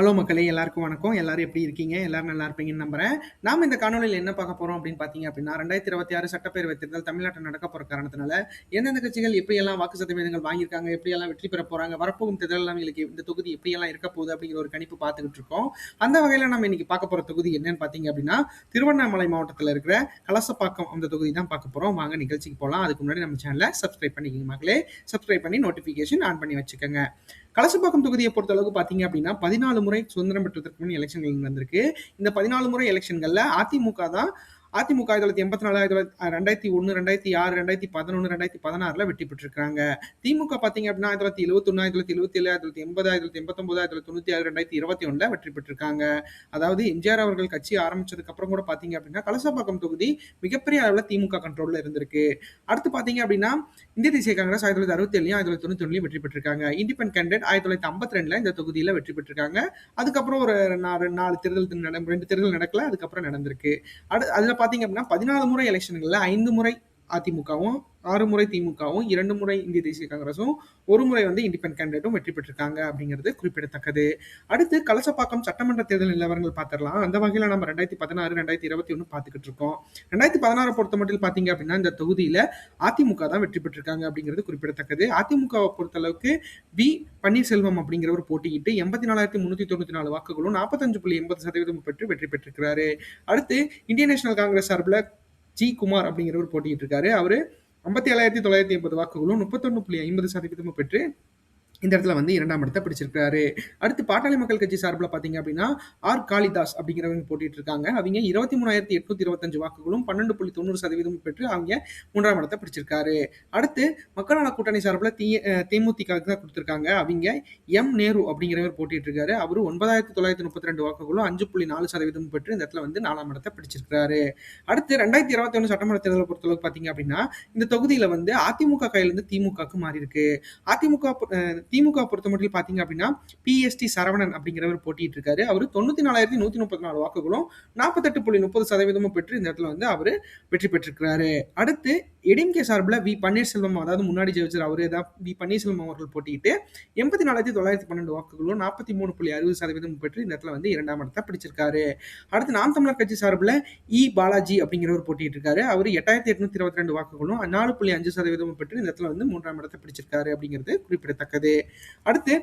Hello மக்களே எல்லாருக்கும் வணக்கம். எல்லாரும் எப்படி இருக்கீங்க? எல்லாரும் நல்லா இருப்பீங்கன்னு நம்புறேன். நாம இந்த காணொலியில் என்ன பார்க்க போறோம் அப்படின்னு பார்த்தீங்க அப்படின்னா ரெண்டாயிரத்தி இருபத்தி ஆறு சட்டப்பேரவை தேர்தல் தமிழ்நாட்டில் நடக்க போற காரணத்தினால எந்தெந்த கட்சிகள் எப்படியெல்லாம் வாக்கு சதவீதங்கள் வாங்கியிருக்காங்க எப்படியெல்லாம் வெற்றி பெற போறாங்க வரப்போகும் தேர்தல் எங்களுக்கு இந்த தொகுதி எப்படியெல்லாம் இருக்க போகுது அப்படிங்கிற ஒரு கணிப்பு பார்த்துக்கிட்டு இருக்கோம். அந்த வகையில் நம்ம இன்னைக்கு பார்க்க போற தொகுதி என்னன்னு பார்த்தீங்க அப்படின்னா திருவண்ணாமலை மாவட்டத்தில் இருக்கிற கலசப்பாக்கம் அந்த தொகுதி தான் பார்க்க போறோம். வாங்க நிகழ்ச்சிக்கு போகலாம் அதுக்கு முன்னாடி நம்ம சேனலை சப்ஸ்கிரைப் பண்ணிக்கோங்க மக்களே. சப்ஸ்கிரைப் பண்ணி நோட்டிஃபிகேஷன் ஆன் பண்ணி வச்சுக்கோங்க. கலசப்பாக்கம் தொகுதியை பொறுத்த அளவுக்கு பார்த்தீங்க அப்படின்னா பதினாலு முறை சுதந்திரம் பெற்றதற்கு முன் எலெக்ஷன்கள் நடந்திருக்கு. இந்த பதினாலு முறை எலெக்ஷன்களில் அதிமுக தான் அதிமுக ஆயிரத்தி தொள்ளாயிரத்தி எண்பத்தி நாலு ஆயிரத்தி தொள்ளாயிரத்தி ரெண்டாயிரத்தி ஒன்று ரெண்டாயிரத்தி ஆறு ரெண்டாயிரத்தி பதினொன்று ரெண்டாயிரத்தி பதினாறுல வெற்றி பெற்றிருக்காங்க திமுக பார்த்தீங்க அப்படின்னா ஆயிரத்தி தொள்ளாயிரத்தி எழுபத்தொன்னு ஆயிரத்தி தொள்ளாயிரத்தி எழுபத்தி ஏழு ஆயிரத்தி தொள்ளாயிரத்தி எண்பது ஆயிரத்தி தொள்ளாயிரத்தி எண்பத்தொன்பது ஆயிரத்தி தொள்ளாயிரத்தி தொண்ணூத்தி ஆறு ரெண்டாயிரத்தி இருபத்தி ஒன்றில் வெற்றி பெற்றிருக்காங்க அதாவது எம்ஜிஆர் அவர்கள் கட்சி ஆரம்பிச்சதுக்கு அப்புறம் கூட பார்த்தீங்க அப்படின்னா கலசப்பாக்கம் தொகுதி மிகப்பெரிய அளவில் திமுக கண்ட்ரோலில் இருந்திருக்கு அடுத்து பார்த்தீங்க அப்படின்னா இந்திய தேசிய காங்கிரஸ் ஆயிரத்தி தொள்ளாயிரத்தி அறுபத்தி ஏழு ஆயிரத்தி தொள்ளாயிரத்தி தொண்ணூத்தி வெற்றி பெற்றிருக்காங்க இண்டிபெண்ட் கேண்டிடேட் ஆயிரத்தி தொள்ளாயிரத்தி ஐம்பத்தி ரெண்டுல இந்த தொகுதியில் வெற்றி பெற்றிருக்காங்க அதுக்கப்புறம் ஒரு நாலு நாலு தேர்தல் நட ரெண்டு தேர்தல் நடக்கல அதுக்கப்புறம் நடந்திருக்கு அடு அதில் பாத்தீங்க அப்படின்னா பதினாலு முறை எலெக்ஷன்களில் ஐந்து முறை அதிமுகவும் ஆறு முறை திமுகவும் இரண்டு முறை இந்திய தேசிய காங்கிரஸும் ஒரு முறை வந்து இண்டிபெண்ட் கேண்டிடேட்டும் வெற்றி பெற்றிருக்காங்க அப்படிங்கிறது குறிப்பிடத்தக்கது. அடுத்து கலசப்பாக்கம் சட்டமன்ற தேர்தல் நிலவரங்கள் பார்த்துடலாம். அந்த வகையில் நம்ம ரெண்டாயிரத்தி பதினாறு ரெண்டாயிரத்தி இருபத்தி ஒன்று பார்த்துக்கிட்டு இருக்கோம். ரெண்டாயிரத்தி பதினாறு பொறுத்த மட்டும் பார்த்தீங்க அப்படின்னா இந்த தொகுதியில் அதிமுக தான் வெற்றி பெற்றிருக்காங்க அப்படிங்கிறது குறிப்பிடத்தக்கது. அதிமுகவை பொறுத்தளவுக்கு வி. பன்னீர்செல்வம் அப்படிங்கிறவர் போட்டியிட்டு எண்பத்தி நாலாயிரத்தி முன்னூத்தி தொண்ணூத்தி நாலு வாக்குகளும் நாற்பத்தஞ்சு புள்ளி எண்பது சதவீதம் பெற்று வெற்றி பெற்றிருக்கிறாரு. அடுத்து இந்தியன் நேஷனல் காங்கிரஸ் சார்பில் ஜி குமார் அப்படிங்கிறவர் போட்டிட்டு இருக்காரு அவரு ஐம்பத்தி ஏழாயிரத்தி தொள்ளாயிரத்தி எண்பது வாக்குகளும் முப்பத்தொன்னு புள்ளி ஐம்பது சதவீதமும் பெற்று இந்த இடத்துல வந்து இரண்டாம் இடத்தை பிடிச்சிருக்காரு அடுத்து பாட்டாளி மக்கள் கட்சி சார்பில் பார்த்தீங்க அப்படின்னா ஆர். காளிதாஸ் அப்படிங்கிறவங்க போட்டிட்டு இருக்காங்க அவங்க இருபத்தி மூணாயிரத்தி எட்நூத்தி இருபத்தஞ்சு வாக்குகளும் பன்னெண்டு புள்ளி தொண்ணூறு சதவீதம் பெற்று அவங்க மூன்றாம் இடத்தை பிடிச்சிருக்காரு. அடுத்து மக்கள் நல கூட்டணி சார்பில் தி தேமுதிக தான் கொடுத்துருக்காங்க. அவங்க எம். நேரு அப்படிங்கிறவர் போட்டிட்டு இருக்காரு அவர் ஒன்பதாயிரத்தி தொள்ளாயிரத்தி முப்பத்தி ரெண்டு வாக்குகளும் அஞ்சு புள்ளி நாலு சதவீதம் பெற்று இந்த இடத்துல வந்து நாலாம் இடத்தை பிடிச்சிருக்காரு அடுத்து ரெண்டாயிரத்தி இருபத்தி ஒன்று சட்டமன்ற தேர்தலை பொறுத்தளவுக்கு பார்த்தீங்க அப்படின்னா இந்த தொகுதியில் வந்து அதிமுக கையிலிருந்து திமுகக்கு மாறி இருக்கு அதிமுக திமுக பொறுத்த மட்டும் பார்த்தீங்க அப்படின்னா பிஎஸ்டி சரவணன் அப்படிங்கிறவர் போட்டிட்டு இருக்காரு அவர் தொண்ணூத்தி நாலாயிரத்தி நூத்தி முப்பத்தி நாலு வாக்குகளும் நாற்பத்தெட்டு புள்ளி முப்பது சதவீதமும் பெற்று இந்த இடத்துல வந்து அவர் வெற்றி பெற்றிருக்கிறாரு. அடுத்து எடிஎம்கே சார்பில் வி பன்னீர்செல்வம் அதாவது முன்னாடி ஜெயிச்சர் அவரே தான். வி பன்னீர்செல்வம் அவர்கள் போட்டிட்டு எண்பத்தி நாலாயிரத்தி தொள்ளாயிரத்தி பன்னெண்டு வாக்குகளும் நாற்பத்தி மூணு புள்ளி அறுபது சதவீதம் பெற்று இந்த இடத்துல வந்து இரண்டாம் இடத்தை பிடிச்சிருக்காரு. அடுத்து நாம் தமிழர் கட்சி சார்பில் இ பாலாஜி அப்படிங்கிறவர் போட்டிட்டு இருக்காரு அவர் எட்டாயிரத்தி எட்நூத்தி இருபத்தி ரெண்டு வாக்குகளும் நாலு புள்ளி அஞ்சு சதவீதமும் பெற்று இந்த இடத்துல வந்து மூன்றாம் இடத்தை பிடிச்சிருக்காரு அப்படிங்கிறது குறிப்பிடத்தக்கது. அடுத்து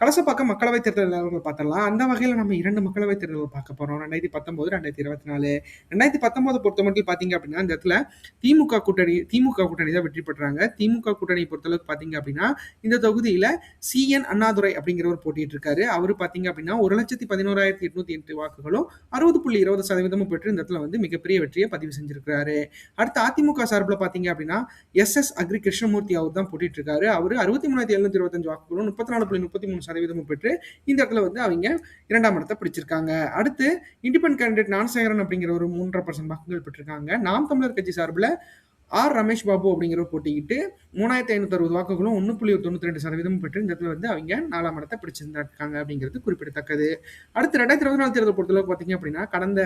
கலசப்பாக்கம் மக்களவைத் தேர்தல் நிலவரங்கள் பார்த்தலாம் அந்த வகையில் நம்ம இரண்டு மக்களவைத் தேர்தல்கள் பார்க்க போகிறோம் ரெண்டாயிரத்தி பத்தொம்போது ரெண்டாயிரத்தி இருபத்தி நாலு. ரெண்டாயிரத்தி பத்தொம்போது பொறுத்த மட்டும் பார்த்தீங்க அப்படின்னா இந்த இடத்துல திமுக கூட்டணி திமுக கூட்டணி தான் வெற்றி பெற்றாங்க. திமுக கூட்டணி பொறுத்தளவுக்கு பார்த்தீங்க அப்படின்னா இந்த தொகுதியில் சிஎன் அண்ணாதுரை அப்படிங்கிறவர் போட்டிட்டு இருக்காரு அவர் பார்த்தீங்க அப்படின்னா ஒரு லட்சத்தி பதினோராயிரத்தி எட்நூத்தி எட்டு வாக்குகளும் அறுபது புள்ளி இருபது சதவீதமும் பெற்று இந்த இடத்துல வந்து மிகப்பெரிய வெற்றியை பதிவு செஞ்சிருக்கிறாரு. அடுத்து அதிமுக சார்பில் பார்த்தீங்க அப்படின்னா எஸ். எஸ். அக்ரி கிருஷ்ணமூர்த்தி அவர் தான் போட்டிட்டு இருக்காரு அவர் அறுபத்தி மூணாயிரத்தி எழுநூத்தி இருபத்தஞ்சு வாக்குகளும் முப்பத்தி நாலு புள்ளி முப்பத்தி மூணு சதவீதமும் பெற்று இந்த இடத்துல வந்து அவங்க இரண்டாம் இடத்தை பிடிச்சிருக்காங்க. அடுத்து இண்டிபெண்ட் கேண்டிடேட் ஞானசேகரன் அப்படிங்கிற ஒரு மூன்றரை பர்சன்ட் வாக்குகள் பெற்றிருக்காங்க. நாம் தமிழர் கட்சி சார்பில் ஆர் ரமேஷ் பாபு அப்படிங்கிற போட்டிக்கிட்டு மூணாயிரத்தி ஐநூத்தி அறுபது வாக்குகளும் ஒன்று புள்ளி தொண்ணூத்தி ரெண்டு சதவீதம் பெற்று இந்த இடத்துல வந்து அவங்க நாலாம் இடத்தை பிடிச்சிருந்திருக்காங்க அப்படிங்கிறது குறிப்பிடத்தக்கது. அடுத்து ரெண்டாயிரத்தி இருபத்தி நாலு தேர்தல் பொறுத்தளவுக்கு பார்த்தீங்க அப்படின்னா கடந்த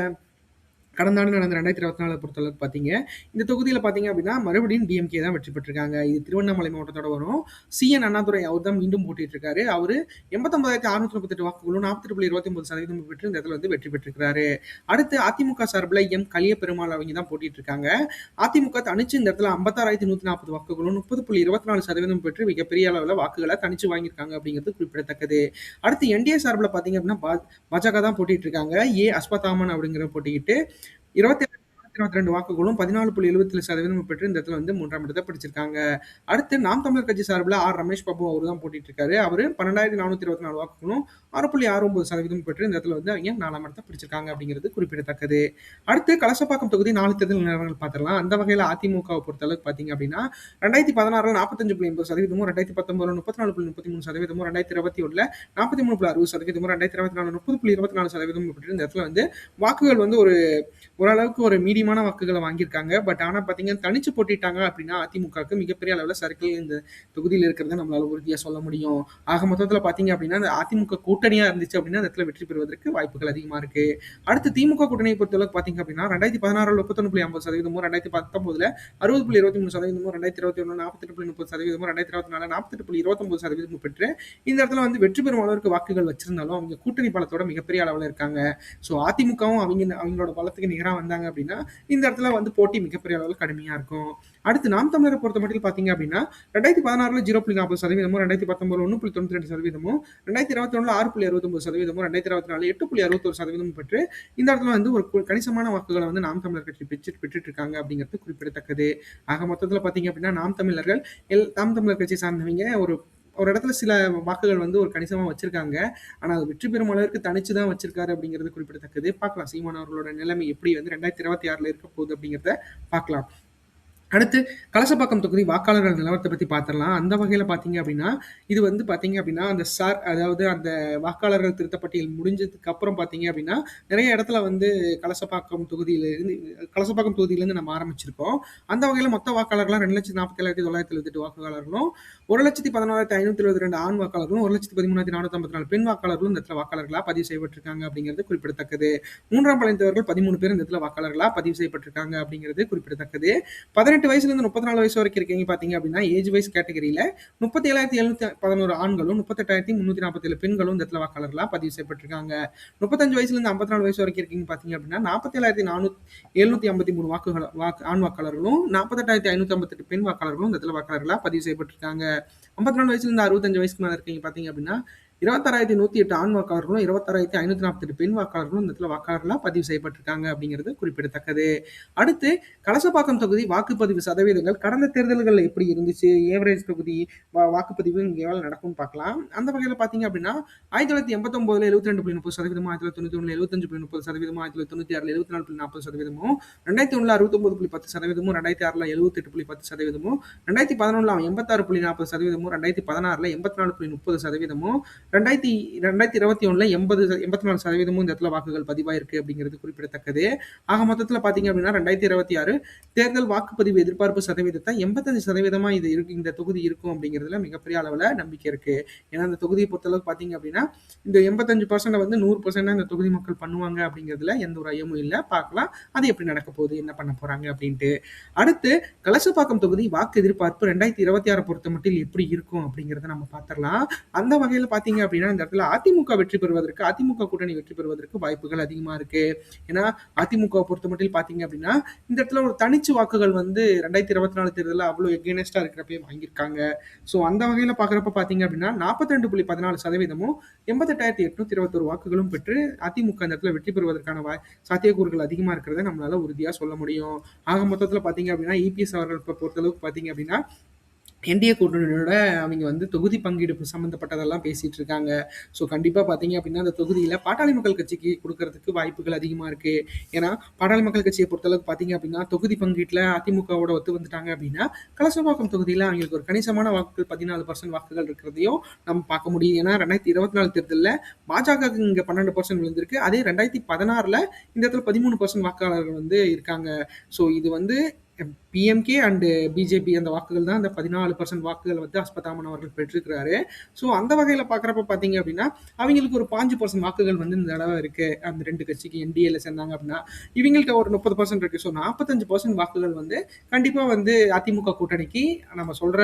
கடந்த ஆண்டு நடந்த ரெண்டாயிரத்தி இருபத்தி நாலு பொறுத்தளவுக்கு பார்த்தீங்க இந்த தொகுதியில் பார்த்தீங்க அப்படின்னா மறுபடியும் டிஎம்கே தான் வெற்றி பெற்றிருக்காங்க. இது திருவண்ணாமலை மாவட்டத்தோட வரும். சிஎன் அண்ணாதுரை அவர் தான் மீண்டும் போட்டிட்டு இருக்காரு அவர் எண்பத்தொன்பதாயிரத்தி அறுநூத்தி முப்பத்தெட்டு வாக்குகளும் நாற்பத்தி புள்ளி இருபத்தி ஒன்பது சதவீதம் பெற்று இந்த இடத்துல வந்து வெற்றி பெற்றிருக்காரு அடுத்து அதிமுக சார்பில் எம் கலிய பெருமாள் அவங்க தான் போட்டிட்டு இருக்காங்க அதிமுக தனிச்சு இந்த இடத்துல ஐம்பத்தாறாயிரத்தி நூத்தி நாற்பது வாக்குகளும் முப்பது புள்ளி இருபத்தி நாலு சதவீதம் பெற்று மிகப்பெரிய அளவில் வாக்குகளை தனிச்சு வாங்கியிருக்காங்க அப்படிங்கிறது குறிப்பிடத்தக்கது. அடுத்து என்டிஏ சார்பில் பார்த்தீங்க அப்படின்னா பாஜக தான் போட்டிட்டு இருக்காங்க ஏ அஸ்வதாமன் அப்படிங்கிற போட்டிக்கிட்டு You know what இருபத்தி ரெண்டு வாக்குகளும் பதினாலு புள்ளி எழுபத்தி சதவீதம் பெற்று இந்த இடத்துல வந்து மூன்றாம் இடத்தை பிடிச்சிருக்காங்க. அடுத்து நாம் தமிழர் கட்சி சார்பில் ஆர் ரமேஷ் பாபு அவர் தான் போட்டிட்டு இருக்காரு அவர் பன்னெண்டாயிரத்தி நானூத்தி இருபத்தி நாலு வாக்குகளும் ஆறு புள்ளி ஆறு ஒன்பது சதவீதம் பெற்று இந்த இடத்துல வந்து அவங்க நாலாம் இடத்தை பிடிச்சிருக்காங்க அப்படிங்கிறது குறிப்பிடத்தக்கது. அடுத்து கலசப்பாக்கம் தொகுதி நாலு தேர்தல் நிலவரங்கள் பார்த்துடலாம். அந்த வகையில் அதிமுகவை பொறுத்தளவுக்கு பார்த்தீங்க அப்படின்னா ரெண்டாயிரத்தி பதினாறுல நாற்பத்தஞ்சு புள்ளி எண்பது சதவீதமும் ரெண்டாயிரத்தி பத்தொன்பதுல முப்பத்தி நாலு புள்ளி முப்பத்தி மூணு சதவீதமும் ரெண்டாயிரத்தி இருபத்தி ஒன்றில் நாற்பத்தி மூணு புள்ளி அறுபது சதவீதமும் ரெண்டாயிரத்தி இருபத்தி நாலு முப்பது புள்ளி இருபத்தி நாலு சதவீதம் பெற்று இந்த இடத்துல வந்து வாக்குகள் வந்து ஒரு ஓரளவுக்கு ஒரு மீடியம் முக்கியமான வாக்குகளை வாங்கியிருக்காங்க. பட் ஆனால் பார்த்தீங்கன்னா, தனிச்சு போட்டிட்டாங்க அப்படின்னா அதிமுகவுக்கு மிகப்பெரிய அளவில் சர்க்கிள் இந்த தொகுதியில் இருக்கிறத நம்மளால உறுதியாக சொல்ல முடியும். ஆக மொத்தத்தில் பார்த்தீங்க அப்படின்னா அந்த அதிமுக கூட்டணியாக இருந்துச்சு அப்படின்னா அந்த இடத்துல வெற்றி பெறுவதற்கு வாய்ப்புகள் அதிகமாக இருக்கு. அடுத்து திமுக கூட்டணியை பொறுத்தளவுக்கு பார்த்தீங்க அப்டின்னா, 2016ல 31.50%, 2019ல 60.23%, 2021ல 48.30%, 2024ல 48.29% பெற்று இந்த இடத்துல வந்து வெற்றி பெறும் அளவுக்கு வாக்குகள் வச்சிருந்தாலும், அவங்க கூட்டணி பலத்தோட மிகப்பெரிய அளவில் இருக்காங்க. ஸோ அதிமுகவும் அவங்க அவங்களோட பலத்துக்கு நிகராக வந்தாங்க அப்படின்னா இந்த இடத்துல வந்து போட்டி மிகப்பெரிய அளவில் கடுமையாக இருக்கும். அடுத்து நாம் தமிழரை பொறுத்த மட்டும் பார்த்தீங்க அப்படின்னா ரெண்டாயிரத்தி பதினாறுல ஜீரோ புள்ளி நாற்பது சதவீதமும் ரெண்டாயிரத்தி பத்தொன்பது ஒன்று புள்ளி தொண்ணூற்றி ரெண்டு சதவீதமும் ரெண்டாயிரத்தி இருபத்தி ஒன்றில் ஆறு புள்ளி அறுபத்தொம்பது சதவீதமும் ரெண்டாயிரத்தி இருபத்தி நாலு எட்டு புள்ளி அறுபத்தொரு சதவீதமும் பெற்று இந்த இடத்துல வந்து ஒரு கணிசமான வாக்குகளை வந்து நாம் தமிழர் கட்சி பெற்று பெற்று இருக்காங்க அப்படிங்கிறது குறிப்பிடத்தக்கது. ஆக மொத்தத்தில் பார்த்தீங்க அப்படின்னா நாம் தமிழர்கள் எல் நாம் தமிழர் கட்சி சார்ந்தவங்க ஒரு ஒரு இடத்துல சில வாக்குகள் வந்து ஒரு கணிசமாக வச்சிருக்காங்க. ஆனால் அது வெற்றி பெறும் அளவிற்கு தனிச்சு தான் வச்சிருக்காரு அப்படிங்கிறது குறிப்பிடத்தக்கது. பார்க்கலாம் சீமான் அவர்களோட நிலைமை எப்படி வந்து 2026ல இருக்க போகுது அப்படிங்கிறத பார்க்கலாம். அடுத்து கலசப்பாக்கம் தொகுதி வாக்காளர்கள் நிலவரத்தை பற்றி பார்த்துடலாம் அந்த வகையில் பார்த்தீங்க அப்படின்னா இது வந்து பார்த்தீங்க அப்படின்னா அந்த சார் அதாவது அந்த வாக்காளர்கள் திருத்தப்பட்டியல் முடிஞ்சதுக்கு அப்புறம் பார்த்தீங்க அப்படின்னா நிறைய இடத்துல வந்து கலசப்பாக்கம் தொகுதியிலிருந்து கலசப்பாக்கம் தொகுதியிலேருந்து நம்ம ஆரம்பிச்சிருக்கோம். அந்த வகையில் மொத்த வாக்காளர்களாக ரெண்டு லட்சத்தி நாற்பத்தி ஏழாயிரத்தி தொள்ளாயிரத்தி எழுபத்தெட்டு வாக்காளர்களும், ஒரு லட்சத்தி பதினாறாயிரத்தி ஐநூத்தி எழுபத்தி ரெண்டு ஆண் வாக்காளர்களும் ஒரு லட்சத்தி பதிமூணாயிரத்தி நானூத்தி ஐம்பத்தி நாலு பெண் வாக்காளர்களும் இந்த இடத்துல வாக்காளர்களாக பதிவு செய்யப்பட்டிருக்காங்க அப்படிங்கிறது குறிப்பிடத்தக்கது. மூன்றாம் பழையத்தவர்கள் பதிமூணு பேர் இந்த இடத்துல வாக்காளர்களாக பதிவு செய்யப்பட்டிருக்காங்க அப்படிங்கிறது குறிப்பிடத்தக்கது. பதினெட்டு வயசுல இருந்து முப்பத்தி நாலு வயசு வரைக்கும் இருக்கீங்க பாத்தீங்க அப்படின்னா ஏஜ் வைஸ் கேட்டகரியில முப்பத்தி ஏழாயிரத்தி எழுநூத்தி பதினோரு ஆண்களும் முப்பத்தெட்டாயிரத்தி முன்னூத்தி நாற்பத்தி ஏழு பெண்களும் இந்த இடத்துல வாக்காளர்களாக பதிவு செய்யப்பட்டிருக்காங்க. முப்பத்தஞ்சு வயசுல இருந்து ஐம்பத்தி நாலு வயசு வரைக்கும் இருக்கீங்க பாத்தீங்க அப்படின்னா நாற்பத்தி ஏழாயிரத்தி நானூத்தி எழுநூத்தி ஐம்பத்தி மூணு வாக்குகள் வாக்கு ஆண் வாக்காளர்களும் நாற்பத்தெட்டாயிரத்தி ஐநூத்தி ஐம்பத்தெட்டு பெண் வாக்காளர்களும் இந்த இடத்துல வாக்காளர்களாக பதிவு செய்யப்பட்டிருக்காங்க. ஐம்பத்தி நாலு வயசுல இருந்து அறுபத்தஞ்சு வயசுக்கு மேல இருக்கீங்க பாத்தீங்க அப்படின்னா இருபத்தாறாயிரத்தி நூத்தி எட்டு ஆண் வாக்காளர்களும் இருபத்தாறாயிரத்தி ஐநூற்றி நாற்பத்தெட்டு பெண் வாக்காளர்களும் இந்த இடத்துல வாக்காளர்களாக பதிவு செய்யப்பட்டிருக்காங்க அப்படிங்கிறது குறிப்பிடத்தக்கது. அடுத்து கலசபாக்கம் தொகுதி வாக்குப்பதிவு சதவீதங்கள் கடந்த தேர்தல்களில் எப்படி இருந்துச்சு? ஏவரேஜ் தொகுதி வாக்குப்பதிவு இங்கே நடக்கும்னு பார்க்கலாம். அந்த வகையில பார்த்தீங்க அப்படின்னா ஆயிரத்தி தொள்ளாயிரத்தி எண்பத்தொம்போதில் எழுபத்தி ரெண்டு புள்ளி முப்பது சதவீதமும் ஆயிரத்தி தொள்ளாயிரத்தி தொண்ணூற்றி ஒன்று எழுபத்தஞ்சு புள்ளி முப்பது சதவீதமும் ஆயிரத்தி தொள்ளாயிரத்தி தொண்ணூற்றி ஆறில் எழுபத்தி நாலு புள்ளி நாற்பது சதவீதமும் ரெண்டாயிரத்தி ஒன்றில் அறுபத்தொம்பது புள்ளி பத்து சதவீதமும் ரெண்டாயிரத்தி ஆறுல எழுபத்தெட்டு புள்ளி பத்து சதவீதமும் ரெண்டாயிரத்தி பதினொன்றில் எண்பத்தாறு புள்ளி நாற்பது சதவீதமும் ரெண்டாயிரத்தி பதினாறுல எண்பத்தி நாலு புள்ளி முப்பது சதவீதமும் ரெண்டாயிரத்தி ரெண்டாயிரத்தி இருபத்தி ஒன்றில் எண்பது எண்பத்தி நாலு சதவீதமும் இந்த இடத்துல வாக்குகள் பதிவாயிருக்கு அப்படிங்கிறது குறிப்பிடத்தக்கது. ஆக மொத்தத்தில் பார்த்தீங்க அப்படின்னா ரெண்டாயிரத்தி இருபத்தி ஆறு தேர்தல் வாக்குப்பதிவு எதிர்பார்ப்பு சதவீதத்தை எண்பத்தஞ்சு சதவீதமாக இது இருக்கு இந்த தொகுதி இருக்கும் அப்படிங்கிறதுல மிகப்பெரிய அளவில் நம்பிக்கை இருக்கு. ஏன்னா, அந்த தொகுதியை பொறுத்தளவுக்கு பார்த்தீங்க அப்படின்னா இந்த 85% வந்து 100% இந்த தொகுதி மக்கள் பண்ணுவாங்க அப்படிங்கிறதுல எந்த ஒரு ஐயமும் இல்லை பார்க்கலாம். அது எப்படி நடக்க போகுது? என்ன பண்ண போறாங்க? அப்படின்ட்டு அடுத்து கலசப்பாக்கம் தொகுதி வாக்கு எதிர்பார்ப்பு ரெண்டாயிரத்தி இருபத்தி ஆறு பொறுத்த மட்டும் எப்படி இருக்கும்? அப்படிங்கிறத நம்ம பார்த்துடலாம் அந்த வகையில் பார்த்தீங்க அப்படின்னா இந்த இடத்துல அதிமுக வெற்றி பெறுவதற்கு அதிமுக கூட்டணி வெற்றி பெறுவதற்கு வாய்ப்புகள் அதிகமா இருக்கு. ஏன்னா, அதிமுகவை பொறுத்த மட்டும் பார்த்தீங்க அப்படின்னா இந்த இடத்துல ஒரு தனிச்சு வாக்குகள் வந்து ரெண்டாயிரத்தி இருபத்தி நாலு தேர்தலில் அவ்வளோ எகேனஸ்டாக இருக்கிறப்பையும் வாங்கியிருக்காங்க. ஸோ அந்த வகையில் பார்க்குறப்ப பார்த்தீங்க அப்டின்னா, 42.14%, 88,821 வாக்குகளும் பெற்று அதிமுக இந்த இடத்துல வெற்றி பெறுவதற்கான வா சாத்தியக்கூறுகள் அதிகமாக இருக்கிறத நம்மளால உறுதியாக சொல்ல முடியும். ஆக மொத்தத்தில் பார்த்தீங்க அப்படின்னா இபிஎஸ் அவர்கள் பொறுத்தளவுக்கு பார்த்தீங்க அப்படின்னா என்டிஏ கூட்டணியோட அவங்க வந்து தொகுதி பங்கீடு சம்மந்தப்பட்டதெல்லாம் பேசிகிட்டு இருக்காங்க. ஸோ கண்டிப்பாக பார்த்தீங்க அப்படின்னா அந்த தொகுதியில் பாட்டாளி மக்கள் கட்சிக்கு கொடுக்கறதுக்கு வாய்ப்புகள் அதிகமாக இருக்குது ஏன்னா, பாட்டாளி மக்கள் கட்சியை பொறுத்தளவுக்கு பார்த்தீங்க அப்படின்னா தொகுதி பங்கீட்டில் அதிமுகவோட ஒத்து வந்துட்டாங்க அப்படின்னா கலசபாக்கம் தொகுதியில் அவங்களுக்கு ஒரு கணிசமான வாக்குகள் 14% வாக்குகள் இருக்கிறதையும் நம்ம பார்க்க முடியும். ஏன்னா, ரெண்டாயிரத்தி இருபத்தி நாலு தேர்தலில் பாஜக இங்கே பன்னெண்டு பர்சன்ட் விழுந்திருக்கு. அதே 2016ல இந்த இடத்துல 13% வாக்காளர்கள் வந்து இருக்காங்க. ஸோ இது வந்து பிஎம்கே அண்டு பிஜேபி அந்த வாக்குகள் தான் அந்த 14% வாக்குகள் வந்து அஸ்பதாமன் அவர்கள் பெற்றிருக்கிறாரு. ஸோ அந்த வகையில் பார்க்குறப்ப பார்த்தீங்க அப்படின்னா அவங்களுக்கு ஒரு பாஞ்சு பர்சன்ட் வாக்குகள் வந்து இந்த தடவை இருக்குது அந்த ரெண்டு கட்சிக்கு என்டிஏல சேர்ந்தாங்க அப்படின்னா இவங்கள்ட்ட ஒரு முப்பது பர்சன்ட் இருக்குது ஸோ 45% வாக்குகள் வந்து கண்டிப்பாக வந்து அதிமுக கூட்டணிக்கு நம்ம சொல்கிற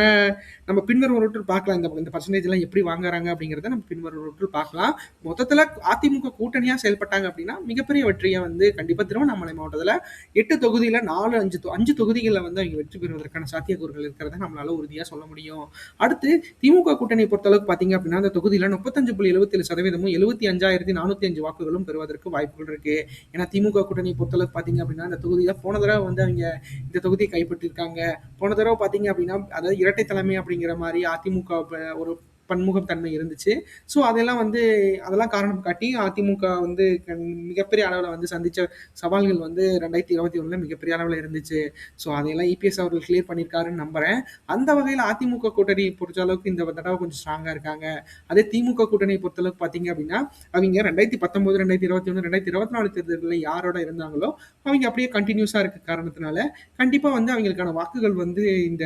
நம்ம பின்வரும் வகுப்பில் பார்க்கலாம். இந்த இந்த பர்சன்டேஜ்லாம் எப்படி வாங்குறாங்க அப்படிங்கிறத நம்ம பின்வரும் வகுப்பில் பார்க்கலாம். மொத்தத்தில் அதிமுக கூட்டணியாக செயல்பட்டாங்க அப்படின்னா மிகப்பெரிய வெற்றியை வந்து கண்டிப்பாக திருவண்ணாமலை மாவட்டத்தில் எட்டு தொகுதியில் நாலு அஞ்சு தொ 5 தொகுதிகள்ல வந்து அவங்க வெற்றி பெறுவதற்கான சாத்தியக்கூறுகள் இருக்கிறத நம்மளால உறுதியா சொல்ல முடியும். அடுத்து திமுக கூட்டணி பொறுத்தளவுக்கு பார்த்தீங்க அப்படின்னா அந்த தொகுதியில 35.77%, 75,405 வாக்குகளும் பெறுவதற்கு வாய்ப்புகள் இருக்கு. ஏன்னா, திமுக கூட்டணி பொறுத்தளவுக்கு பார்த்தீங்க அப்படின்னா அந்த தொகுதியில போன தடவை வந்து அவங்க இந்த தொகுதியை கைப்பற்றியிருக்காங்க. போன தடவை பார்த்தீங்க அப்படின்னா அதாவது இரட்டை தலைமை அப்படிங்கிற மாதிரி அதிமுக ஒரு பன்முகம் பன்முகத்தன்மை இருந்துச்சு. ஸோ அதெல்லாம் வந்து அதெல்லாம் காரணம் காட்டி அதிமுக வந்து கண் மிகப்பெரிய அளவில் வந்து சந்தித்த சவால்கள் வந்து 2021ல மிகப்பெரிய அளவில் இருந்துச்சு. ஸோ அதையெல்லாம் இபிஎஸ் அவர்கள் கிளியர் பண்ணியிருக்காருன்னு நம்புகிறேன் அந்த வகையில் அதிமுக கூட்டணி பொறுத்த அளவுக்கு இந்த தடவை கொஞ்சம் ஸ்ட்ராங்காக இருக்காங்க. அதே திமுக கூட்டணிய பொறுத்தளவுக்கு பார்த்தீங்க அப்படின்னா, அவங்க ரெண்டாயிரத்தி பத்தொம்போது ரெண்டாயிரத்தி இருபத்தி ஒன்று ரெண்டாயிரத்தி இருபத்தி நாலு தேர்தலில் யாரோட இருந்தாங்களோ, அவங்க அப்படியே கண்டினியூஸாக இருக்க காரணத்தினால, கண்டிப்பாக வந்து அவங்களுக்கான வாக்குகள் வந்து இந்த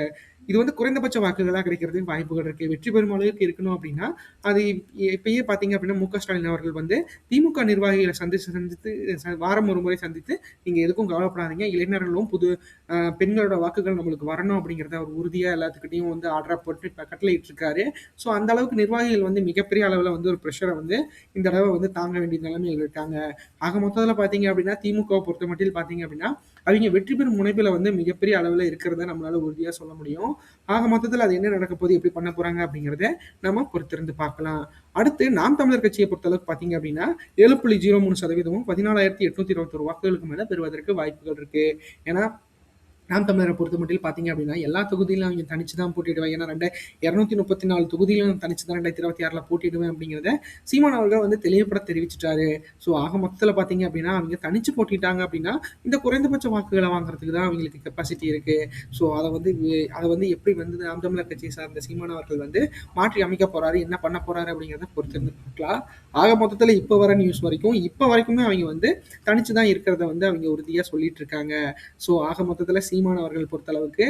இது வந்து குறைந்தபட்ச வாக்குகளாக கிடைக்கிறதுக்கு வாய்ப்புகள் இருக்கு. வெற்றி பெறும் அளவுக்கு இருக்கணும் அப்படின்னா, அது இப்பயே பார்த்தீங்க அப்படின்னா, மு.க. ஸ்டாலின் அவர்கள் வந்து திமுக நிர்வாகிகளை சந்தித்து சந்தித்து ச வாரம் ஒரு முறை சந்தித்து, "நீங்க எதுக்கும் கவலைப்படாதீங்க. இளைஞர்களும், புது பெண்களோட வாக்குகள் நம்மளுக்கு வரணும்." அப்படிங்கிறத அவர் உறுதியா எல்லாத்துக்கிட்டையும் வந்து ஆர்டரா போட்டு கட்டளையிட்டு இருக்காரு ஸோ அந்த அளவுக்கு நிர்வாகிகள் வந்து மிகப்பெரிய அளவுல வந்து ஒரு ப்ரெஷரை வந்து இந்த தடவ வந்து தாங்க வேண்டிய நிலைமையில் இருக்காங்க. ஆக மொத்தத்துல பார்த்தீங்க அப்படின்னா, திமுகவ பொறுத்தமட்டில் பார்த்தீங்க அப்படின்னா, அவங்க வெற்றி பெறும் முனைப்பில் வந்து மிகப்பெரிய அளவில் இருக்கிறத நம்மளால உறுதியாக சொல்ல முடியும். ஆக மொத்தத்தில் அது என்ன நடக்க போகுது, எப்படி பண்ண போகிறாங்க அப்படிங்கிறத நம்ம பொறுத்திருந்து பார்க்கலாம். அடுத்து நாம் தமிழர் கட்சியை பொறுத்தளவுக்கு பார்த்தீங்க அப்படின்னா, 7.03% 14,821 வாக்குகளுக்கு மேலே பெறுவதற்கு வாய்ப்புகள் இருக்கு. ஏன்னா, நாம் பொறுத்த மட்டும் பார்த்தீங்க அப்படின்னா, எல்லா தொகுதியிலும் அவங்க தனிச்சு தான் போட்டிடுவேன் ஏன்னா, ரெண்ட 234 தொகுதியிலும் தனிச்சு தான் ரெண்டாயிரத்தி இருபத்தி ஆறில் போட்டிடுவேன் அப்படிங்கிறத சீமான் அவர்கள் வந்து தெளிவுபட தெரிவிச்சுட்டாரு. ஸோ ஆக மொத்தத்தில் பார்த்தீங்க அப்படின்னா, அவங்க தனிச்சு போட்டிட்டாங்க அப்படின்னா, இந்த குறைந்தபட்ச வாக்குகளை வாங்குறதுக்கு தான் அவங்களுக்கு கெப்பாசிட்டி இருக்கு. ஸோ அதை வந்து அதை வந்து எப்படி வந்து நாம் தமிழர் கட்சியை சார்ந்த சீமான் அவர்கள் வந்து மாற்றி அமைக்க போறாரு, என்ன பண்ண போறாரு அப்படிங்கிறத பொறுத்திருந்து பார்க்கலாம். ஆக மொத்தத்தில் இப்போ வர நியூஸ் வரைக்கும், இப்போ வரைக்குமே அவங்க வந்து தனிச்சு தான் இருக்கிறத வந்து அவங்க உறுதியாக சொல்லிட்டு இருக்காங்க. ஸோ ஆக மொத்தத்தில் சீமான் அவர்கள் பொறுத்தளவுக்கு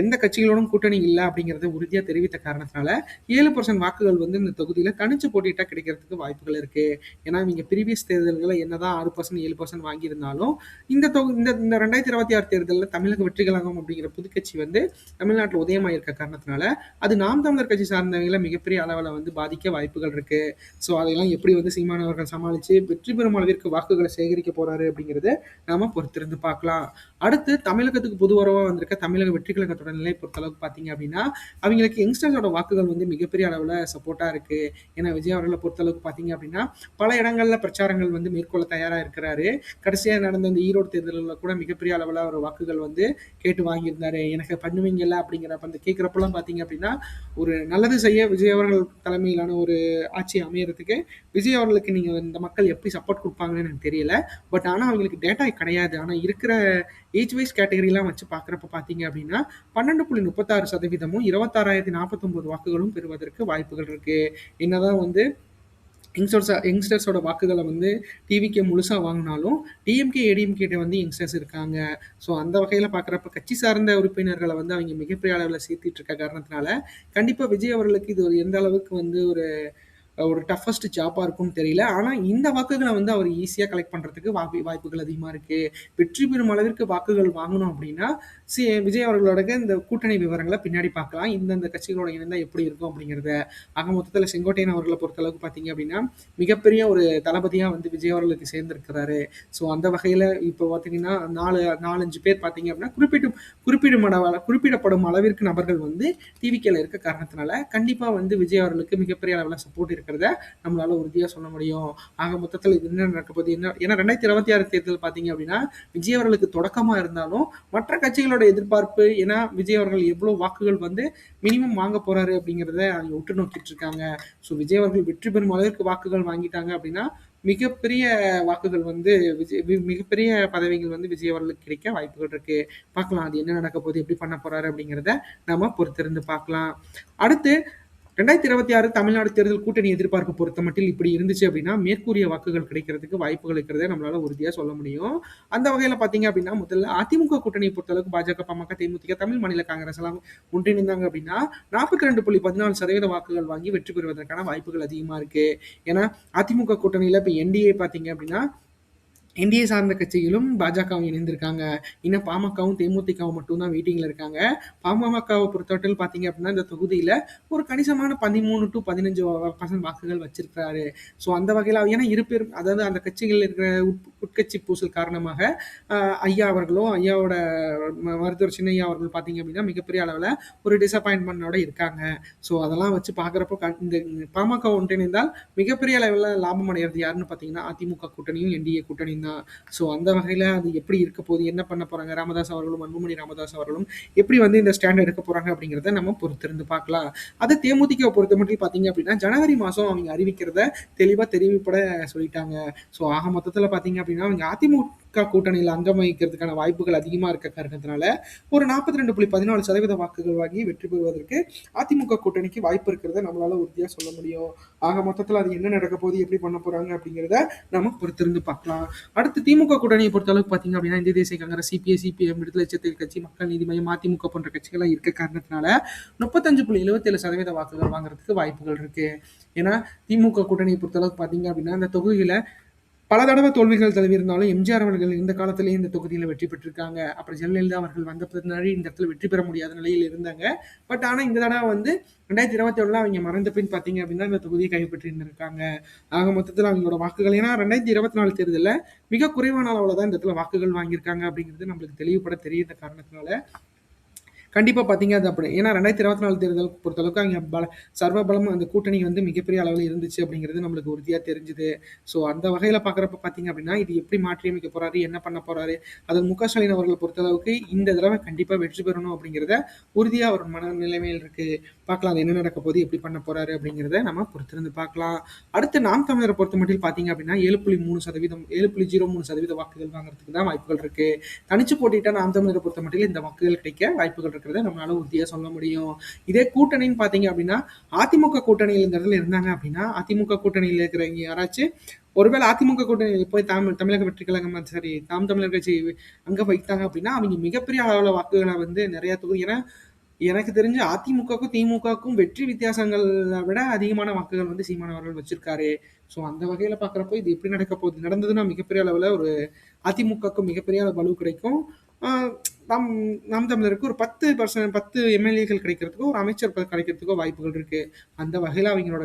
எந்த கட்சிகளோடும் கூட்டணி இல்லை அப்படிங்கிறத உறுதியா தெரிவித்த காரணத்தினால ஏழு பர்சன்ட் வாக்குகள் வந்து இந்த தொகுதியில தனிச்சு போட்டியிட்டா கிடைக்கிறதுக்கு வாய்ப்புகள் இருக்கு. ஏன்னா, இவிங்க ப்ரீவியஸ் தேர்தல்கள்ல என்னதான் 6%, 7% வாங்கியிருந்தாலும், இந்த தொகு இந்த இந்த ரெண்டாயிரத்தி இருபத்தி ஆறு தேர்தலில் தமிழக வெற்றி கழகம் அப்படிங்கிற புதுக்கட்சி வந்து தமிழ்நாட்டில் உதயமாயிருக்க காரணத்தினால, அது நாம் தமிழர் கட்சி சார்ந்தவங்கள மிகப்பெரிய அளவில் வந்து பாதிக்க வாய்ப்புகள் இருக்கு. ஸோ அதையெல்லாம் எப்படி வந்து சீமானவர்கள் சமாளித்து சமாளிச்சு வெற்றி பெறும் அளவிற்கு வாக்குகளை சேகரிக்க போறாரு அப்படிங்கிறத நாம பொறுத்திருந்து பார்க்கலாம். அடுத்து தமிழகத்துக்கு புது வந்திருக்க தமிழக வெற்றி கழகத்தோட நிலை பொறுத்தளவுக்கு பார்த்தீங்க அப்படின்னா, அவங்களுக்கு யங்ஸ்டர்ஸோட வாக்குகள் வந்து மிகப்பெரிய அளவில் சப்போர்ட்டாக இருக்கு. ஏன்னா, விஜய் அவர்களை பொறுத்தளவுக்கு பார்த்தீங்க அப்படின்னா, பல இடங்களில் பிரச்சாரங்கள் வந்து மேற்கொள்ள தயாராக இருக்கிறாரு. கடைசியாக நடந்த இந்த ஈரோடு தேர்தலில் கூட மிகப்பெரிய அளவில் அவர் வாக்குகள் வந்து கேட்டு வாங்கியிருந்தாரு. "எனக்கு பண்ணுவீங்கல்ல?" அப்படிங்கிறப்ப அந்த கேட்குறப்பெல்லாம் பார்த்தீங்க அப்படின்னா, ஒரு நல்லது செய்ய விஜய் அவர்கள் தலைமையிலான ஒரு ஆட்சி அமையறதுக்கு, விஜய் அவர்களுக்கு நீங்கள் இந்த மக்கள் எப்படி சப்போர்ட் கொடுப்பாங்கன்னு எனக்கு தெரியல. பட் ஆனால் அவங்களுக்கு டேட்டா கிடையாது. ஆனால் இருக்கிற ஏஜ் வைஸ் கேட்டகரிலாம் வச்சு பார்க்குறப்ப பார்த்தீங்க அப்படின்னா, 12.36% 26,049 வாக்குகளும் பெறுவதற்கு வாய்ப்புகள் இருக்குது என்னதான் வந்து யங்ஸ்டர்ஸ் யங்ஸ்டர்ஸோட வாக்குகளை வந்து டிவிகே முழுசாக வாங்கினாலும் டிஎம்கே, ஏடிஎம்கேட்ட வந்து யங்ஸ்டர்ஸ் இருக்காங்க. ஸோ அந்த வகையில் பார்க்குறப்ப கட்சி சார்ந்த உறுப்பினர்களை வந்து அவங்க மிகப்பெரிய அளவில் சேர்த்திட்டு இருக்க காரணத்தினால, கண்டிப்பாக விஜய் அவர்களுக்கு இது ஒரு எந்த அளவுக்கு வந்து ஒரு ஒரு டஃபஸ்ட் ஜாப்பாக இருக்கும்னு தெரியல. ஆனால் இந்த வாக்குகளை வந்து அவர் ஈஸியாக கலெக்ட் பண்ணுறதுக்கு வாய்ப்பு வாய்ப்புகள் அதிகமாக இருக்கு. வெற்றி பெறும் அளவிற்கு வாக்குகள் வாங்கணும் அப்படின்னா, சி விஜய் அவர்களோட இந்த கூட்டணி விவரங்களை பின்னாடி பார்க்கலாம். இந்தந்த கட்சிகளோட இணைந்தால் எப்படி இருக்கும் அப்படிங்கிறத. ஆக மொத்தத்தில் செங்கோட்டையன் அவர்களை பொறுத்தளவுக்கு பார்த்தீங்க அப்படின்னா, மிகப்பெரிய ஒரு தளபதியாக வந்து விஜய் அவர்களுக்கு சேர்ந்திருக்கிறாரு. ஸோ அந்த வகையில் இப்போ பார்த்தீங்கன்னா, 4 4, 5 பேர் பார்த்தீங்க அப்படின்னா, குறிப்பிட்டும் குறிப்பிடும் அளவ குறிப்பிடப்படும் அளவிற்கு நபர்கள் வந்து டிவிகேல இருக்க காரணத்தினால, கண்டிப்பாக வந்து விஜய் அவர்களுக்கு மிகப்பெரிய அளவில் சப்போர்ட் இருக்கிறத நம்மளால உறுதியாக சொல்ல முடியும். ஆக மொத்தத்தில் இது என்ன நடக்க போகுது? என்ன ஏன்னா 2026 தேர்தல் பார்த்தீங்க அப்படின்னா, விஜய் அவர்களுக்கு தொடக்கமாக இருந்தாலும், மற்ற கட்சிகளோட எதிர்பார்ப்பு ஏன்னா விஜய் அவர்கள் எவ்வளோ வாக்குகள் வந்து மினிமம் வாங்க போறாரு அப்படிங்கிறத அவங்க உற்று நோக்கிட்டு இருக்காங்க. ஸோ விஜய் அவர்கள் வெற்றி பெறும் அளவிற்கு வாக்குகள் வாங்கிட்டாங்க அப்படின்னா, மிகப்பெரிய வாக்குகள் வந்து விஜய் மிகப்பெரிய பதவிகள் வந்து விஜய் அவர்களுக்கு கிடைக்க வாய்ப்புகள் இருக்கு. பார்க்கலாம் அது என்ன நடக்க போகுது? எப்படி பண்ண போறாரு? அப்படிங்கிறத நாம பொறுத்திருந்து பார்க்கலாம். அடுத்து 2026 தமிழ்நாடு தேர்தல் கூட்டணி எதிர்பார்ப்பு பொறுத்தமட்டில் இப்படி இருந்துச்சு அப்படின்னா, மேற்கூறிய வாக்குகள் கிடைக்கிறதுக்கு வாய்ப்புகள் இருக்கிறத நம்மளால உறுதியா சொல்ல முடியும். அந்த வகையில பார்த்தீங்க அப்படின்னா, முதல்ல அதிமுக கூட்டணியை பொறுத்தளவுக்கு பாஜக, பாமக, தேமுதிக, தமிழ் மாநில காங்கிரஸ் எல்லாம் ஒன்றிணைந்தாங்க அப்படின்னா, 42.14% வாக்குகள் வாங்கி வெற்றி பெறுவதற்கான வாய்ப்புகள் அதிகமா இருக்கு. ஏன்னா, அதிமுக கூட்டணியில இப்ப என்டிஏ பார்த்தீங்க அப்படின்னா, என்டிஏ சார்ந்த கட்சிகளும் பாஜகவும் இணைந்திருக்காங்க. இன்னும் பாமகவும், தேமுதிகவும் மட்டும்தான் வெயிட்டிங்ல இருக்காங்க. பாமகவை பொறுத்தமட்டில் பார்த்தீங்க அப்படின்னா, இந்த தொகுதியில ஒரு கணிசமான 13-15% வாக்குகள் வச்சிருக்கிறாரு. ஸோ அந்த வகையில் ஏன்னா இரு பேரும் அதாவது அந்த கட்சிகளில் இருக்கிற உட் உட்கட்சி பூசல் காரணமாக ஐயா அவர்களும் ஐயாவோட மருத்துவர் சின்னையா அவர்கள் பார்த்தீங்க அப்படின்னா மிகப்பெரிய அளவில் ஒரு டிசப்பாயின்மெண்டோட இருக்காங்க ஸோ அதெல்லாம் வச்சு பார்க்குறப்போ இந்த பாமக ஒன்றிணைந்தால் மிகப்பெரிய அளவில் லாபம் அடைகிறது யாருன்னு பார்த்தீங்கன்னா அதிமுக கூட்டணியும் என்டிஏ கூட்டணியும் தான் ஸோ அந்த வகையில் அது எப்படி இருக்க போகுது என்ன பண்ண போகிறாங்க ராமதாஸ் அவர்களும் அன்புமணி ராமதாஸ் அவர்களும் எப்படி வந்து இந்த ஸ்டாண்ட் எடுக்க போகிறாங்க அப்படிங்கிறத நம்ம பொறுத்திருந்து பார்க்கலாம். அது தேமுதிக பொறுத்த மட்டும் பார்த்தீங்க அப்படின்னா ஜனவரி மாதம் அவங்க அறிவிக்கிறத தெளிவாக தெரிவிப்பட சொல்லிட்டாங்க. ஸோ ஆக மொத்தத்தில் பார்த்தீங்க அப்படின்னா அவங்க அதிமுக கூட்டணியில் அங்கம் வகிக்கிறதுக்கான வாய்ப்புகள் அதிகமாக இருக்க காரணத்தினால ஒரு நாற்பத்தி ரெண்டு புள்ளி பதினாலு சதவீத வாக்குகள் வாங்கி வெற்றி பெறுவதற்கு அதிமுக கூட்டணிக்கு வாய்ப்பு இருக்கிறத நம்மளால உறுதியாக சொல்ல முடியும். ஆக மொத்தத்தில் அது என்ன நடக்க போகுது எப்படி பண்ண போறாங்க அப்படிங்கிறத நம்ம பொறுத்திருந்து பார்க்கலாம். அடுத்து திமுக கூட்டணியை பொறுத்த அளவுக்கு பார்த்தீங்க அப்படின்னா இந்திய தேசிய காங்கிரஸ் சிபிஐ சிபிஎம் விடுதலை சிறுத்தைகள் கட்சி மக்கள் நீதி மையம் அதிமுக போன்ற கட்சிகள்லாம் இருக்க காரணத்தினால முப்பத்தஞ்சு புள்ளி எழுபத்தேழு சதவீத வாக்குகள் வாங்குறதுக்கு வாய்ப்புகள் இருக்கு. ஏன்னா திமுக கூட்டணியை பொறுத்த அளவுக்கு பார்த்தீங்க அப்படின்னா அந்த தொகுதியில பல தடவை தோல்விகள் தழுவியிருந்தாலும் எம்ஜிஆர் அவர்கள் இந்த காலத்திலேயே இந்த தொகுதியில் வெற்றி பெற்றிருக்காங்க. அப்புறம் ஜெயலலிதா அவர்கள் வந்த பின்னாடி இந்த இடத்துல வெற்றி பெற முடியாத நிலையில் இருந்தாங்க. பட் ஆனால் இந்த தடவை வந்து ரெண்டாயிரத்தி இருபத்தி ஒன்றில் அவங்க மறைந்த பின் பார்த்தீங்க அப்படின்னா இந்த தொகுதியை கைப்பற்றியிருந்திருக்காங்க ஆக மொத்தத்தில் அவங்களோட வாக்குகள் ஏன்னா ரெண்டாயிரத்தி இருபத்தி நாலு தேர்தலில் மிக குறைவான அளவில் தான் இந்த இடத்துல வாக்குகள் வாங்கியிருக்காங்க அப்படிங்கிறது நம்மளுக்கு தெளிவுபட தெரியுற காரணத்தினால கண்டிப்பாக பார்த்தீங்க அது அப்படி. ஏன்னா ரெண்டாயிரத்தி இருபத்தி நாலு தேர்தல் பொறுத்தளவுக்கு அங்கே பல சர்வ பலம் அந்த கூட்டணி வந்து மிகப்பெரிய அளவில் இருந்துச்சு அப்படிங்கிறது நம்மளுக்கு உறுதியாக தெரிஞ்சுது. ஸோ அந்த வகையில் பார்க்குறப்ப பார்த்தீங்க அப்படின்னா இது எப்படி மாற்றியமைக்க போறாரு என்ன பண்ண போறாரு அது முக ஸ்டாலின் அவர்களை பொறுத்தளவுக்கு இந்த தடவை கண்டிப்பாக வெற்றி பெறணும் அப்படிங்கிறத உறுதியாக அவர் மன நிலைமையில் இருக்கு. பார்க்கலாம் அது என்ன நடக்க போகுது எப்படி பண்ண போறாரு அப்படிங்கிறத நம்ம பொறுத்திருந்து பார்க்கலாம் அடுத்து நாம் தமிழரை பொறுத்த மட்டும் பார்த்தீங்க அப்படின்னா ஏழு புள்ளி மூணு சதவீதம் ஏழு புள்ளி ஜீரோ மூணு சதவீத வாக்குகள் வாங்குறதுக்கு தான் வாய்ப்புகள் இருக்கு. தனிச்சு போட்டிட்டா நாம் தமிழரை பொறுத்த மட்டும் இந்த வாக்குகள் கிடைக்க வாய்ப்புகள் இருக்கிறத நம்மளால உறுதியாக சொல்ல முடியும். இதே கூட்டணின்னு பார்த்தீங்க அப்படின்னா அதிமுக கூட்டணியில் இந்த இருந்தாங்க அப்படின்னா அதிமுக கூட்டணியில் இருக்கிறவங்க யாராச்சும் ஒருவேளை அதிமுக கூட்டணி போய் தமிழ் தமிழக வெற்றி கழகம் சரி தாம் தமிழர் கட்சி அங்க வைத்தாங்க அப்படின்னா அவங்க மிகப்பெரிய அளவில் வாக்குகளை வந்து நிறைய தொகுதி ஏன்னா எனக்கு தெரிஞ்சு அதிமுகவுக்கும் திமுகவுக்கும் வெற்றி வித்தியாசங்களை விட அதிகமான வாக்குகள் வந்து சீமான் அவர்கள் வச்சிருக்காரு. ஸோ அந்த வகையில பாக்குறப்போ இது எப்படி நடக்க போகுது நடந்ததுன்னா மிகப்பெரிய அளவில் ஒரு அதிமுகவுக்கும் மிகப்பெரிய அளவு வலு கிடைக்கும். நம் நாம் தமிழருக்கு ஒரு பத்து பர்சன்ட் பத்து எம்எல்ஏக்கள் கிடைக்கிறதுக்கோ ஒரு அமைச்சர் பதவி கிடைக்கிறதுக்கோ வாய்ப்புகள் இருக்கு. அந்த வகையில் அவங்களோட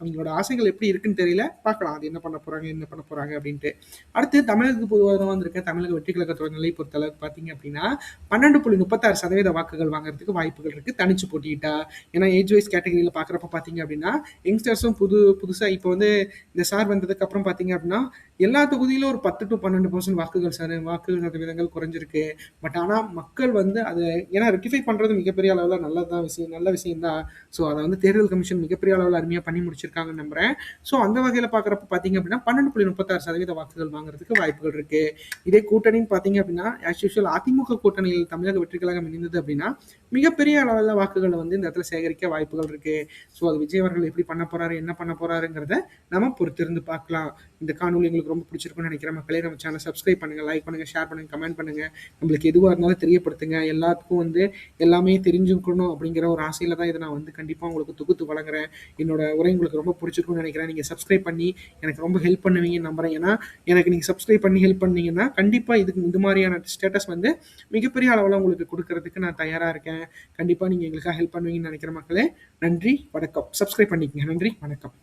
அவங்களோட ஆசைகள் எப்படி இருக்குன்னு தெரியல. பார்க்கலாம். அது என்ன பண்ண போறாங்க என்ன பண்ண போறாங்க அப்படின்ட்டு. அடுத்து தமிழகத்துக்கு பொதுவாக வந்திருக்க தமிழக வெற்றி கழகத்தோட நிலை பொறுத்தளவுக்கு பார்த்தீங்க அப்படின்னா பன்னெண்டு புள்ளி முப்பத்தாறு சதவீத வாக்குகள் வாங்குறதுக்கு வாய்ப்புகள் இருக்கு. தனிச்சு போட்டிட்டா ஏன்னா ஏஜ் வைஸ் கேட்டகரியில் பார்க்குறப்ப பார்த்தீங்க அப்படின்னா யங்ஸ்டர்ஸும் புது புதுசாக இப்போ வந்து இந்த சார் வந்ததுக்கு அப்புறம் பார்த்தீங்க அப்படின்னா எல்லா தொகுதியிலும் ஒரு பத்து டு பன்னெண்டு பர்சன்ட் வாக்குகள் சார் வாக்குகள் சதவீதங்கள் குறைஞ்சிருக்கு. பட் ஆனால் மக்கள் வந்து அதை ஏன்னா ரெக்டிஃபை பண்ணுறது மிகப்பெரிய அளவில் நல்லதான் விஷயம் நல்ல விஷயம் தான் ஸோ அதை வந்து தேர்தல் கமிஷன் மிகப்பெரிய அளவில் அருமையாக பண்ணி முடிச்சிருக்காங்கன்னு நம்புறேன். ஸோ அந்த வகையில் பார்க்குறப்ப பார்த்தீங்க அப்படின்னா பன்னெண்டு புள்ளி முப்பத்தாறு சதவீத வாக்குகள் வாங்குறதுக்கு வாய்ப்புகள் இருக்கு. இதே கூட்டணின்னு பார்த்தீங்க அப்படின்னா ஆஸ் யூஷுவல் அதிமுக கூட்டணியில் தமிழக வெற்றி கழகம் இணைந்தது அப்படின்னா மிகப்பெரிய அளவில் வாக்குகளை வந்து இந்த இடத்துல சேகரிக்க வாய்ப்புகள் இருக்கு. ஸோ அது விஜய் அவர்கள் எப்படி பண்ண போறாரு என்ன பண்ண போறாருங்கிறத நம்ம பொறுத்திருந்து பார்க்கலாம் இந்த காணொலி எங்களுக்கு ரொம்ப பிடிச்சிருக்கும்னு நினைக்கிறேன். மக்களே நம்ம சேனல் சப்ஸ்கிரைப் பண்ணுங்க லைக் பண்ணுங்க ஷேர் பண்ணுங்க கமெண்ட் பண்ணுங்க. நம்மளுக்கு எதுவாக இருந்தாலும் தெரியப்படுத்துங்க. எல்லாத்துக்கும் வந்து எல்லாமே தெரிஞ்சுக்கணும் அப்படிங்கிற ஒரு ஆசையில் தான் இதை நான் வந்து கண்டிப்பாக உங்களுக்கு தொகுத்து வழங்குறேன். என்னோட உரை உங்களுக்கு ரொம்ப பிடிச்சிருக்கும்னு நினைக்கிறேன். நீங்கள் சப்ஸ்கிரைப் பண்ணி எனக்கு ரொம்ப ஹெல்ப் பண்ணுவீங்கன்னு நம்புறேன். ஏன்னா எனக்கு நீங்கள் சப்ஸ்கிரைப் பண்ணி ஹெல்ப் பண்ணீங்கன்னா கண்டிப்பாக இதுக்கு இந்த மாதிரியான ஸ்டேட்டஸ் வந்து மிகப்பெரிய அளவில் உங்களுக்கு கொடுக்கறதுக்கு நான் தயாராக இருக்கேன். கண்டிப்பாக நீங்கள் எங்களுக்காக ஹெல்ப் பண்ணுவீங்கன்னு நினைக்கிற மக்களே நன்றி வணக்கம். சப்ஸ்கிரைப் பண்ணிக்கங்க. நன்றி வணக்கம்.